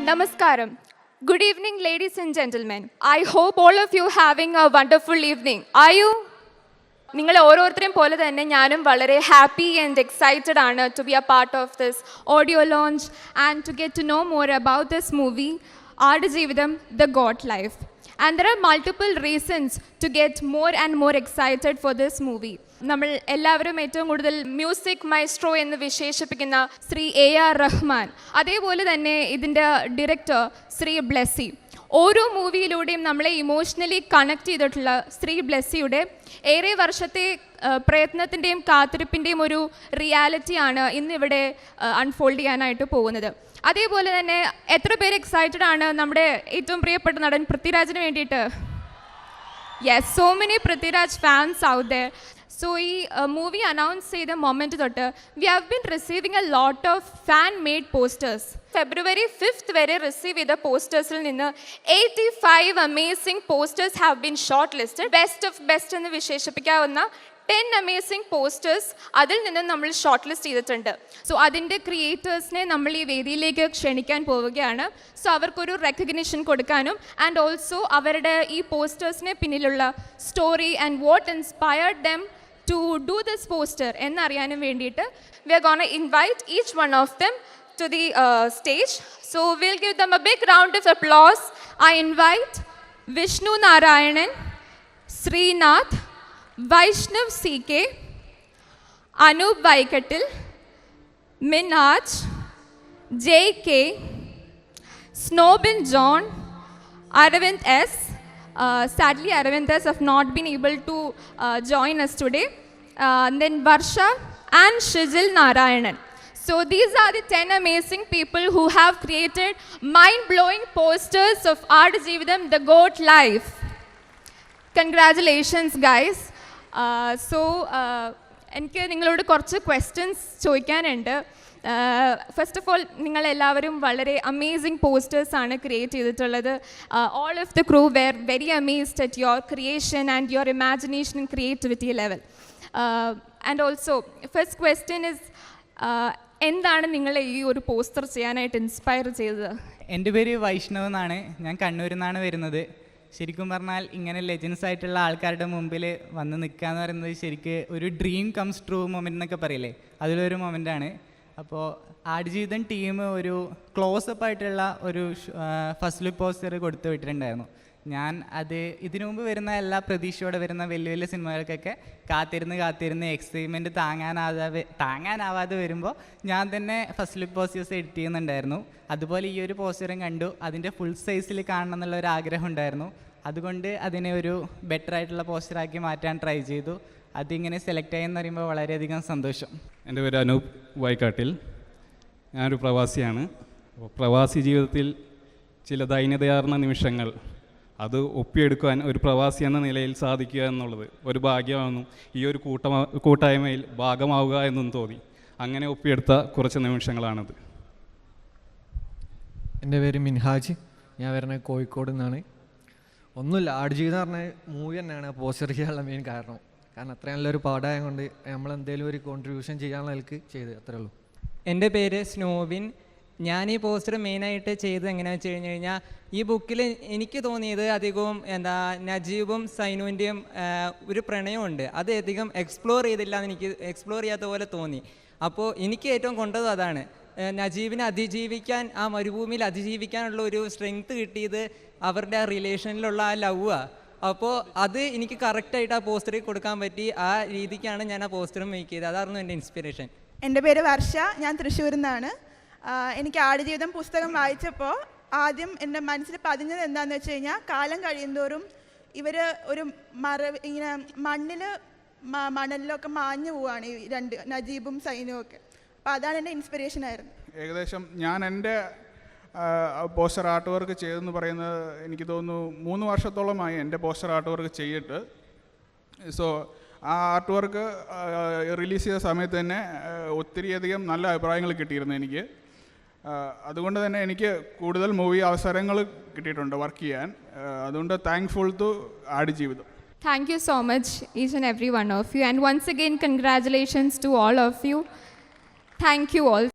Namaskaram. Good evening, ladies and gentlemen. I hope all of you having a wonderful evening. Are you? നിങ്ങൾ ഓരോരുത്തരെയും പോലെ തന്നെ ഞാനും വളരെ ഹാപ്പി ആൻഡ് എക്സൈറ്റഡ് ആണ് to be a part of this audio launch and to get to know more about this movie Aadujeevitham the goat life and there are multiple reasons to get more and more excited for this movie നമ്മൾ എല്ലാവരും ഏറ്റവും കൂടുതൽ music Maestro എന്ന് വിശേഷിപ്പിക്കുന്ന Shri A R Rahman. അതേപോലെ തന്നെ ഇതിന്റെ director Shri Blessy. ഓരോ മൂവിയിലൂടെയും നമ്മളെ ഇമോഷണലി കണക്ട് ചെയ്തിട്ടുള്ള ശ്രീ ബ്ലെസ്സിയുടെ ഏറെ വർഷത്തെ പ്രയത്നത്തിന്റെയും കാത്തിരിപ്പിന്റെയും ഒരു റിയാലിറ്റിയാണ് ഇന്നിവിടെ അൺഫോൾഡ് ചെയ്യാനായിട്ട് പോകുന്നത്. അതേപോലെ തന്നെ എത്ര പേര് എക്സൈറ്റഡ് ആണ് നമ്മുടെ ഏറ്റവും പ്രിയപ്പെട്ട നടൻ പൃഥ്വിരാജിന് വേണ്ടിയിട്ട്? Yes so many Prithviraj fans out there so ഈ മൂവി അനൗൺസ് ചെയ്ത മൊമെന്റ് തൊട്ട് we have been receiving a lot of fan made posters February fifth വരെ റിസീവ് ചെയ്ത പോസ്റ്റേഴ്സിൽ നിന്ന് eighty five amazing posters have been shortlisted best of best എന്ന് വിശേഷിപ്പിക്കാവുന്ന ten amazing posters അതിൽ നിന്ന് നമ്മൾ ഷോർട്ട് ലിസ്റ്റ് ചെയ്തിട്ടുണ്ട് സോ അതിന്റെ ക്രിയേറ്റേഴ്സിനെ നമ്മൾ ഈ വേദിയിലേക്ക് ക്ഷണിക്കാൻ പോവുകയാണ് സോ അവർക്കൊരു റെക്കഗ്നിഷൻ കൊടുക്കാനും ആൻഡ് ഓൾസോ അവരുടെ ഈ പോസ്റ്റേഴ്സിന് പിന്നിലുള്ള story and what inspired them to do this poster എന്നറിയാനും വേണ്ടിയിട്ട് we are gonna invite each one of them to the uh, stage. So we'll give them a big round of applause. I invite Vishnu Narayanan, Srinath, Vaishnav CK, Anup Vaikatil, Minaj, JK, Snowbin John, Aravind S. Uh, sadly, Aravind S. have not been able to uh, join us today. Uh, and then Varsha and Shijil Narayanan. So these are the 10 amazing people who have created mind-blowing posters of Art Jeevidam, the GOAT Life. Congratulations guys So എനിക്ക് നിങ്ങളോട് കുറച്ച് questions ചോദിക്കാനുണ്ട്. First of all നിങ്ങളെല്ലാവരും വളരെ amazing posters ആണ് create ചെയ്തിട്ടുള്ളത്. All of the crew were very amazed at your creation and your imagination and creativity level and also first question is എന്താണ് നിങ്ങളെ ഈ ഒരു പോസ്റ്റർ ചെയ്യാനായിട്ട് ഇൻസ്പയർ ചെയ്തത്? എന്റെ പേര് വൈഷ്ണവ് എന്നാണ്. ഞാൻ കണ്ണൂരിൽ നിന്നാണ് വരുന്നത്. ശരിക്കും പറഞ്ഞാൽ ഇങ്ങനെ ലെജൻസ് ആയിട്ടുള്ള ആൾക്കാരുടെ മുമ്പിൽ വന്ന് നിൽക്കുക എന്ന് പറയുന്നത് ശരിക്ക് ഒരു ഡ്രീം കംസ് ട്രൂ മൊമെന്റ് എന്നൊക്കെ പറയില്ലേ? അതിലൊരു മൊമെന്റാണ് അപ്പോൾ ആടുജീവിതം ടീം ഒരു ക്ലോസപ്പ് ആയിട്ടുള്ള ഒരു ഫസ്റ്റ് ലുക്ക് പോസ്റ്റർ കൊടുത്തു വിട്ടിട്ടുണ്ടായിരുന്നു. ഞാൻ അത് ഇതിനു മുമ്പ് വരുന്ന എല്ലാ പ്രതീക്ഷയോടെ വരുന്ന വലിയ വലിയ സിനിമകൾക്കൊക്കെ കാത്തിരുന്ന് കാത്തിരുന്ന് എക്സൈറ്റ്മെന്റ് താങ്ങാനാവാതെ താങ്ങാനാവാതെ വരുമ്പോൾ ഞാൻ തന്നെ ഫസ്റ്റ് ലുക്ക് പോസ്റ്റേഴ്സ് എഡിറ്റ് ചെയ്യുന്നുണ്ടായിരുന്നു. അതുപോലെ ഈ ഒരു പോസ്റ്ററും കണ്ടു. അതിന്റെ ഫുൾ സൈസിൽ കാണണം എന്നുള്ള ഒരു ആഗ്രഹം ഉണ്ടായിരുന്നു. അതുകൊണ്ട് അതിനെ ഒരു ബെറ്റർ ആയിട്ടുള്ള പോസ്റ്ററാക്കി മാറ്റാൻ ട്രൈ ചെയ്തു. അതിങ്ങനെ സെലക്ട് ആയെന്ന് പറയുമ്പോൾ വളരെയധികം സന്തോഷം. എന്റെ പേര് അനൂപ് വൈക്കാട്ടിൽ ഞാനൊരു പ്രവാസിയാണ്. പ്രവാസി ജീവിതത്തിൽ ചില ദൈന്യതയാർന്ന നിമിഷങ്ങൾ അത് ഒപ്പിയെടുക്കുവാൻ ഒരു പ്രവാസി എന്ന നിലയിൽ സാധിക്കുക എന്നുള്ളത് ഒരു ഭാഗ്യമാണെന്നും ഈ ഒരു കൂട്ടമാ കൂട്ടായ്മയിൽ ഭാഗമാവുക എന്നും തോന്നി. അങ്ങനെ ഒപ്പിയെടുത്ത കുറച്ച് നിമിഷങ്ങളാണത്. എന്റെ പേര് മിൻഹാജ്. ഞാൻ വരുന്നത് കോഴിക്കോട് നിന്നാണ്. ഒന്നുമില്ല ആടുജീവിതം പറഞ്ഞ മൂവി തന്നെയാണ്. പോസ്റ്റർ ചെയ്യാനുള്ള മെയിൻ കാരണം. കാരണം അത്രയും നല്ലൊരു പാടായത് കൊണ്ട് നമ്മൾ എന്തെങ്കിലും ഒരു കോൺട്രിബ്യൂഷൻ ചെയ്യാനുള്ള നിലയ്ക്ക് ചെയ്ത് അത്രേ ഉള്ളൂ. എന്റെ പേര് സ്നോവിൻ. ഞാൻ ഈ പോസ്റ്റർ മെയിനായിട്ട് ചെയ്തത് എങ്ങനെയാണെന്ന് വെച്ച് കഴിഞ്ഞ് കഴിഞ്ഞാൽ ഈ ബുക്കിൽ എനിക്ക് തോന്നിയത് അധികവും എന്താ നജീബും സൈനുവിന്റെയും ഒരു പ്രണയമുണ്ട് അത് അധികം എക്സ്പ്ലോർ ചെയ്തില്ല എന്ന് എനിക്ക് എക്സ്പ്ലോർ ചെയ്യാത്ത പോലെ തോന്നി. അപ്പോൾ എനിക്ക് ഏറ്റവും കൊണ്ടതും അതാണ്. നജീബിനെ അതിജീവിക്കാൻ ആ മരുഭൂമിയിൽ അതിജീവിക്കാനുള്ള ഒരു സ്ട്രെങ്ത് കിട്ടിയത് അവരുടെ ആ റിലേഷനിലുള്ള ആ ലവാണ് അപ്പോൾ അത് എനിക്ക് കറക്റ്റായിട്ട് ആ പോസ്റ്ററിൽ കൊടുക്കാൻ പറ്റി. ആ രീതിക്കാണ് ഞാൻ ആ പോസ്റ്ററും മേക്ക് ചെയ്തത്. അതായിരുന്നു എന്റെ ഇൻസ്പിറേഷൻ എന്റെ പേര് വർഷ. ഞാൻ തൃശ്ശൂരിൽ നിന്നാണ്. എനിക്ക് ആടുജീവിതം പുസ്തകം വായിച്ചപ്പോൾ ആദ്യം എന്റെ മനസ്സിൽ പതിഞ്ഞത് എന്താണെന്ന് വെച്ച് കഴിഞ്ഞാൽ കാലം കഴിയുന്തോറും ഇവർ ഒരു മറ ഇങ്ങനെ മണ്ണിൽ മണലിലൊക്കെ മാഞ്ഞു പോവാണ് ഈ രണ്ട് നജീബും സൈനും ഒക്കെ. അപ്പോൾ അതാണ് എന്റെ ഇൻസ്പിറേഷൻ ആയിരുന്നു. ഏകദേശം ഞാൻ എന്റെ പോസ്റ്റർ ആർട്ട് വർക്ക് ചെയ്തെന്ന് പറയുന്നത് എനിക്ക് തോന്നുന്നു മൂന്ന് വർഷത്തോളമായി എന്റെ പോസ്റ്റർ ആർട്ട് വർക്ക് ചെയ്തിട്ട്. സോ ആ ആർട്ട് വർക്ക് റിലീസ് ചെയ്ത സമയത്ത് തന്നെ ഒത്തിരിയധികം നല്ല അഭിപ്രായങ്ങൾ കിട്ടിയിരുന്നു എനിക്ക്. അതുകൊണ്ട് തന്നെ എനിക്ക് കൂടുതൽ മൂവി അവസരങ്ങൾ കിട്ടിയിട്ടുണ്ട് വർക്ക് ചെയ്യാൻ. അതുകൊണ്ട് thankful to Aadujeevitham. Thank you so much is and every one of you and once again congratulations to all of you thank you all